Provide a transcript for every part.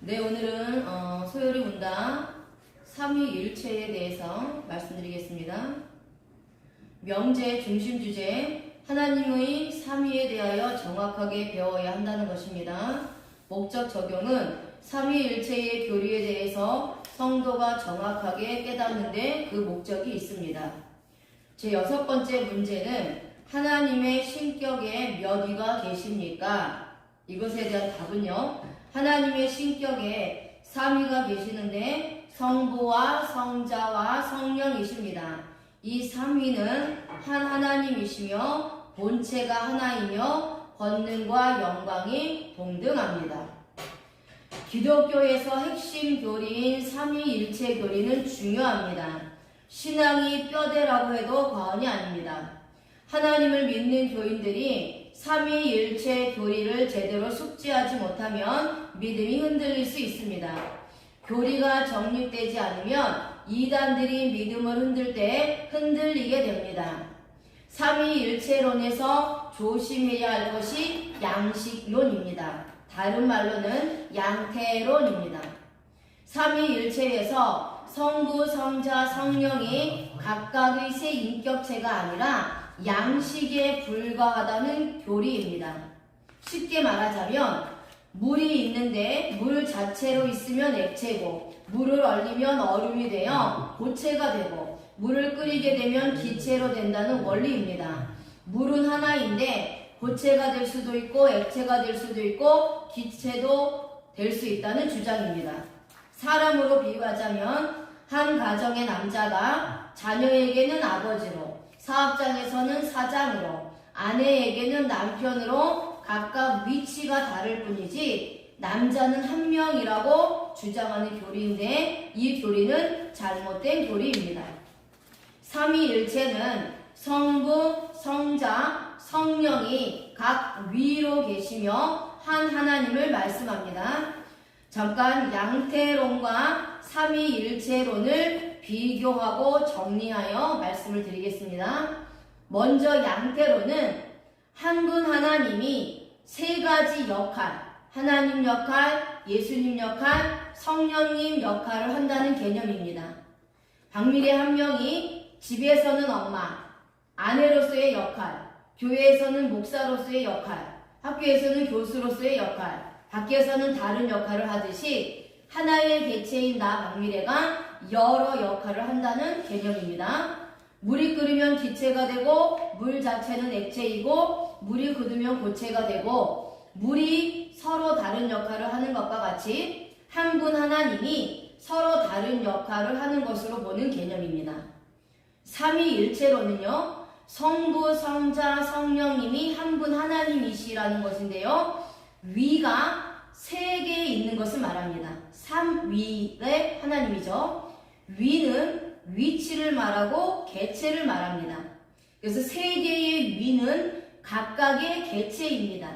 네, 오늘은 어, 소요리 문답 삼위일체에 대해서 말씀드리겠습니다. 명제 중심 주제 하나님의 삼위에 대하여 정확하게 배워야 한다는 것입니다. 목적 적용은 삼위일체의 교리에 대해서 성도가 정확하게 깨닫는데 그 목적이 있습니다. 제 여섯 번째 문제는 하나님의 신격에 몇 위가 계십니까? 이것에 대한 답은요. 하나님의 신격에 삼위가 계시는데 성부와 성자와 성령이십니다. 이 삼위는 한 하나님이시며 본체가 하나이며 권능과 영광이 동등합니다. 기독교에서 핵심 교리인 삼위일체 교리는 중요합니다. 신앙이 뼈대라고 해도 과언이 아닙니다. 하나님을 믿는 교인들이 삼위일체 교리를 제대로 숙지하지 못하면 믿음이 흔들릴 수 있습니다. 교리가 정립되지 않으면 이단들이 믿음을 흔들 때 흔들리게 됩니다. 삼위일체론에서 조심해야 할 것이 양식론입니다. 다른 말로는 양태론입니다. 삼위일체에서 성부, 성자, 성령이 각각의 세 인격체가 아니라 양식에 불과하다는 교리입니다. 쉽게 말하자면 물이 있는데 물 자체로 있으면 액체고 물을 얼리면 얼음이 되어 고체가 되고 물을 끓이게 되면 기체로 된다는 원리입니다. 물은 하나인데 고체가 될 수도 있고 액체가 될 수도 있고 기체도 될 수 있다는 주장입니다. 사람으로 비유하자면 한 가정의 남자가 자녀에게는 아버지로 사업장에서는 사장으로 아내에게는 남편으로 각각 위치가 다를 뿐이지 남자는 한 명이라고 주장하는 교리인데 이 교리는 잘못된 교리입니다. 삼위일체는 성부, 성자, 성령이 각 위로 계시며 한 하나님을 말씀합니다. 잠깐 양태론과 삼위일체론을 비교하고 정리하여 말씀을 드리겠습니다. 먼저 양태론은 한분 하나님이 세 가지 역할, 하나님 역할, 예수님 역할, 성령님 역할을 한다는 개념입니다. 박미래 한 명이 집에서는 엄마, 아내로서의 역할, 교회에서는 목사로서의 역할, 학교에서는 교수로서의 역할, 밖에서는 다른 역할을 하듯이 하나의 개체인 나 박미래가 여러 역할을 한다는 개념입니다. 물이 끓으면 기체가 되고 물 자체는 액체이고 물이 굳으면 고체가 되고 물이 서로 다른 역할을 하는 것과 같이 한 분 하나님이 서로 다른 역할을 하는 것으로 보는 개념입니다. 삼위일체로는요. 성부, 성자, 성령님이 한 분 하나님이시라는 것인데요. 위가 세 개 있는 것을 말합니다. 삼위의 하나님이죠. 위는 위치를 말하고 개체를 말합니다. 그래서 세 개의 위는 각각의 개체입니다.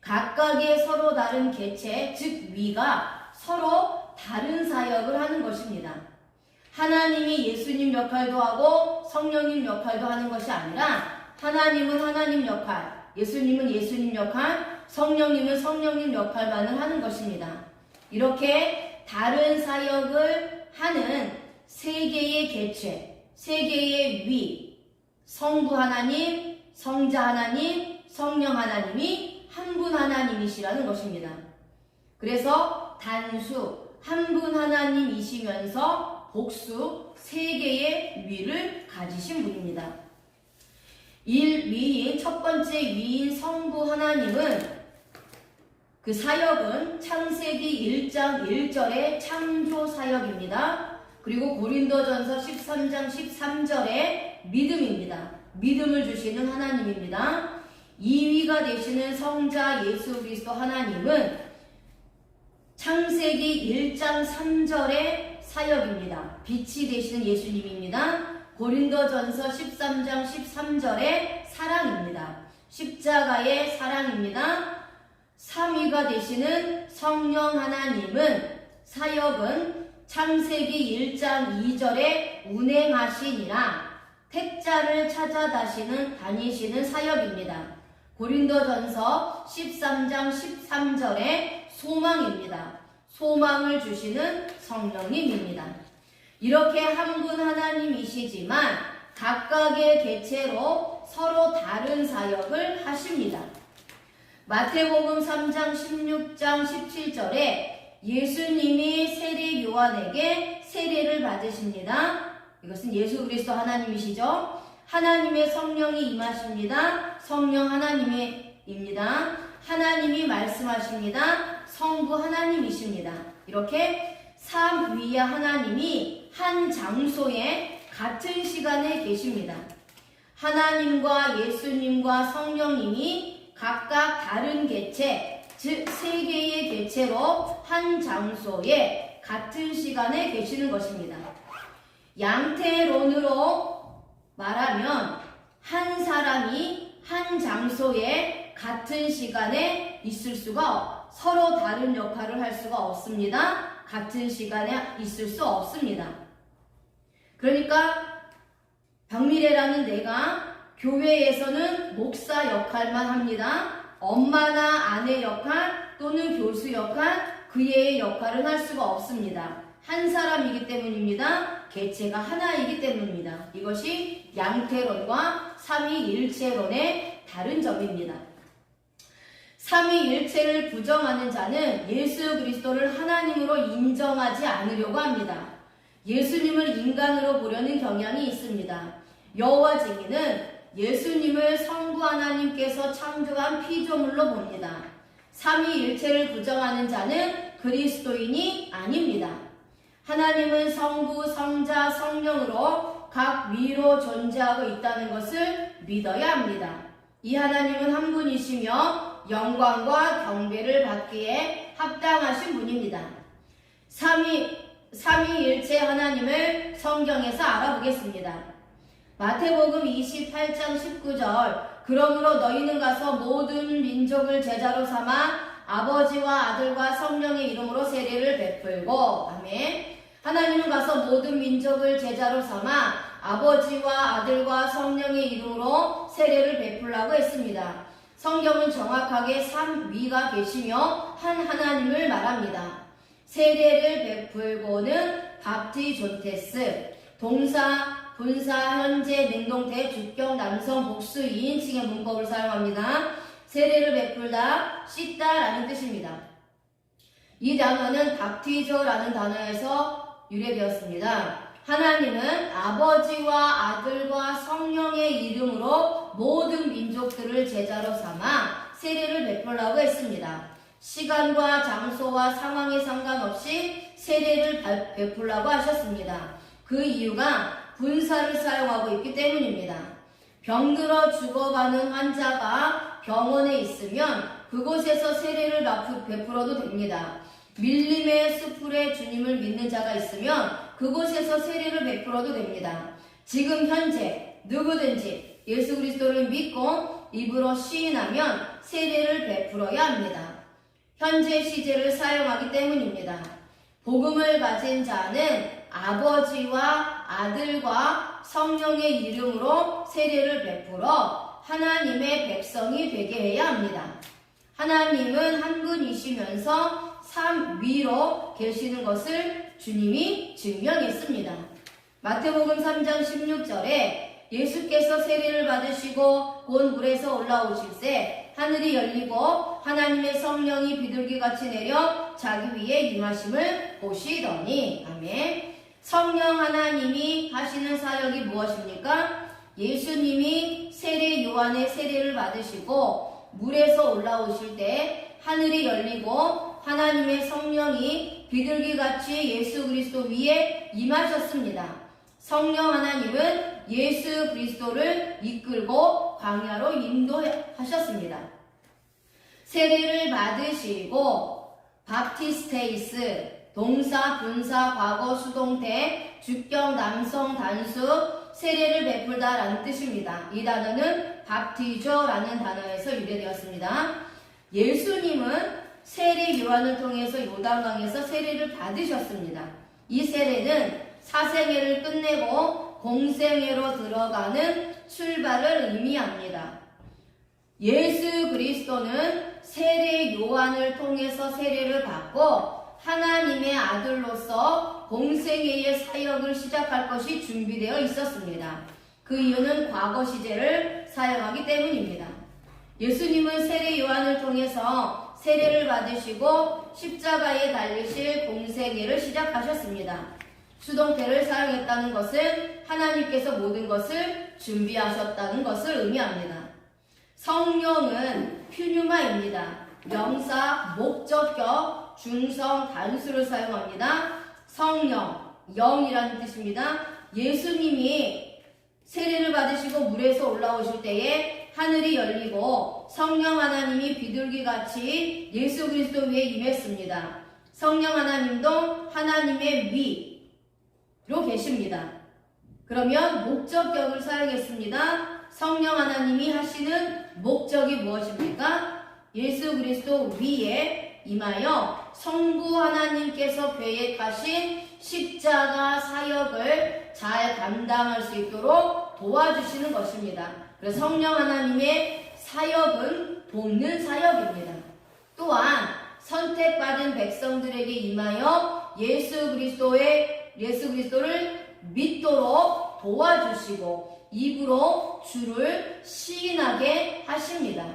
각각의 서로 다른 개체, 즉 위가 서로 다른 사역을 하는 것입니다. 하나님이 예수님 역할도 하고 성령님 역할도 하는 것이 아니라 하나님은 하나님 역할, 예수님은 예수님 역할, 성령님은 성령님 역할만을 하는 것입니다. 이렇게 다른 사역을 하는 세 개의 개체, 세 개의 위, 성부 하나님, 성자 하나님, 성령 하나님이 한 분 하나님이시라는 것입니다. 그래서 단수, 한 분 하나님이시면서 복수, 세 개의 위를 가지신 분입니다. 1위인 첫 번째 위인 성부 하나님은 그 사역은 창세기 1장 1절의 창조 사역입니다. 그리고 고린도전서 13장 13절의 믿음입니다. 믿음을 주시는 하나님입니다. 2위가 되시는 성자 예수 그리스도 하나님은 창세기 1장 3절의 사역입니다. 빛이 되시는 예수님입니다. 고린도전서 13장 13절의 사랑입니다. 십자가의 사랑입니다. 3위가 되시는 성령 하나님은 사역은 창세기 1장 2절에 운행하시니라 택자를 찾아 다시는 다니시는 사역입니다. 고린도전서 13장 13절의 소망입니다. 소망을 주시는 성령님입니다. 이렇게 한 분 하나님이시지만 각각의 개체로 서로 다른 사역을 하십니다. 마태복음 3장 16장 17절에 예수님이 세례 요한에게 세례를 받으십니다. 이것은 예수 그리스도 하나님이시죠. 하나님의 성령이 임하십니다. 성령 하나님입니다. 하나님이 말씀하십니다. 성부 하나님이십니다. 이렇게 삼위야 하나님이 한 장소에 같은 시간에 계십니다. 하나님과 예수님과 성령님이 각각 다른 개체, 즉 세 개의 개체로 한 장소에 같은 시간에 계시는 것입니다. 양태론으로 말하면 한 사람이 한 장소에 같은 시간에 있을 수가 서로 다른 역할을 할 수가 없습니다. 같은 시간에 있을 수 없습니다. 그러니까 박미래라는 내가 교회에서는 목사 역할만 합니다. 엄마나 아내 역할 또는 교수 역할 그의 역할을 할 수가 없습니다. 한 사람이기 때문입니다. 개체가 하나이기 때문입니다. 이것이 양태론과 삼위일체론의 다른 점입니다. 삼위일체를 부정하는 자는 예수 그리스도를 하나님으로 인정하지 않으려고 합니다. 예수님을 인간으로 보려는 경향이 있습니다. 여호와 증인은 예수님을 성부 하나님께서 창조한 피조물로 봅니다. 삼위일체를 부정하는 자는 그리스도인이 아닙니다. 하나님은 성부, 성자, 성령으로 각 위로 존재하고 있다는 것을 믿어야 합니다. 이 하나님은 한 분이시며 영광과 경배를 받기에 합당하신 분입니다. 삼위, 삼위일체 하나님을 성경에서 알아보겠습니다. 마태복음 28장 19절 그러므로 너희는 가서 모든 민족을 제자로 삼아 아버지와 아들과 성령의 이름으로 세례를 베풀고 아멘. 하나님은 가서 모든 민족을 제자로 삼아 아버지와 아들과 성령의 이름으로 세례를 베풀라고 했습니다. 성경은 정확하게 삼위가 계시며 한 하나님을 말합니다. 세례를 베풀고는 밥티 존테스 동사 분사, 현재, 능동태, 주격, 남성, 복수, 2인칭의 문법을 사용합니다. 세례를 베풀다, 씻다라는 뜻입니다. 이 단어는 밥티저라는 단어에서 유래되었습니다. 하나님은 아버지와 아들과 성령의 이름으로 모든 민족들을 제자로 삼아 세례를 베풀라고 했습니다. 시간과 장소와 상황에 상관없이 세례를 베풀라고 하셨습니다. 그 이유가 분사를 사용하고 있기 때문입니다. 병들어 죽어가는 환자가 병원에 있으면 그곳에서 세례를 베풀어도 됩니다. 밀림의 수풀에 주님을 믿는 자가 있으면 그곳에서 세례를 베풀어도 됩니다. 지금 현재 누구든지 예수 그리스도를 믿고 입으로 시인하면 세례를 베풀어야 합니다. 현재 시제를 사용하기 때문입니다. 복음을 가진 자는 아버지와 아들과 성령의 이름으로 세례를 베풀어 하나님의 백성이 되게 해야 합니다. 하나님은 한 분이시면서 삼위로 계시는 것을 주님이 증명했습니다. 마태복음 3장 16절에 예수께서 세례를 받으시고 곧 물에서 올라오실새 하늘이 열리고 하나님의 성령이 비둘기같이 내려 자기 위에 임하심을 보시더니 아멘 성령 하나님이 하시는 사역이 무엇입니까? 예수님이 세례 요한의 세례를 받으시고 물에서 올라오실 때 하늘이 열리고 하나님의 성령이 비둘기같이 예수 그리스도 위에 임하셨습니다. 성령 하나님은 예수 그리스도를 이끌고 광야로 인도하셨습니다. 세례를 받으시고 밥티스테이스 동사, 분사, 과거, 수동태, 주격, 남성, 단수, 세례를 베풀다 라는 뜻입니다. 이 단어는 밥티저 라는 단어에서 유래되었습니다. 예수님은 세례 요한을 통해서 요단강에서 세례를 받으셨습니다. 이 세례는 사생애를 끝내고 공생애로 들어가는 출발을 의미합니다. 예수 그리스도는 세례 요한을 통해서 세례를 받고 하나님의 아들로서 공생애의 사역을 시작할 것이 준비되어 있었습니다. 그 이유는 과거 시제를 사용하기 때문입니다. 예수님은 세례 요한을 통해서 세례를 받으시고 십자가에 달리실 공생애를 시작하셨습니다. 수동태를 사용했다는 것은 하나님께서 모든 것을 준비하셨다는 것을 의미합니다. 성령은 퓨뉴마입니다. 명사, 목적격, 중성, 단수를 사용합니다. 성령, 영이라는 뜻입니다. 예수님이 세례를 받으시고 물에서 올라오실 때에 하늘이 열리고 성령 하나님이 비둘기 같이 예수 그리스도 위에 임했습니다. 성령 하나님도 하나님의 위로 계십니다. 그러면 목적격을 사용했습니다. 성령 하나님이 하시는 목적이 무엇입니까? 예수 그리스도 위에 임하여 성부 하나님께서 계획하신 십자가 사역을 잘 감당할 수 있도록 도와주시는 것입니다. 그래서 성령 하나님의 사역은 돕는 사역입니다. 또한 선택받은 백성들에게 임하여 예수 그리스도의 예수 그리스도를 믿도록 도와주시고 입으로 주를 시인하게 하십니다.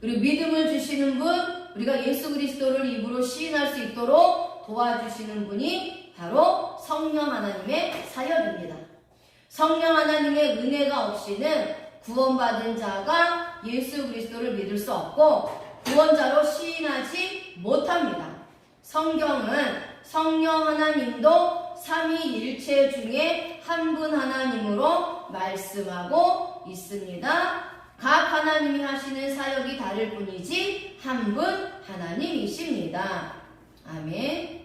그리고 믿음을 주시는 분, 우리가 예수 그리스도를 입으로 시인할 수 있도록 도와주시는 분이 바로 성령 하나님의 사역입니다. 성령 하나님의 은혜가 없이는 구원받은 자가 예수 그리스도를 믿을 수 없고 구원자로 시인하지 못합니다. 성경은 성령 하나님도 삼위일체 중에 한 분 하나님으로 말씀하고 있습니다. 각 하나님이 하시는 사역이 다를 뿐이지 한 분 하나님이십니다. 아멘.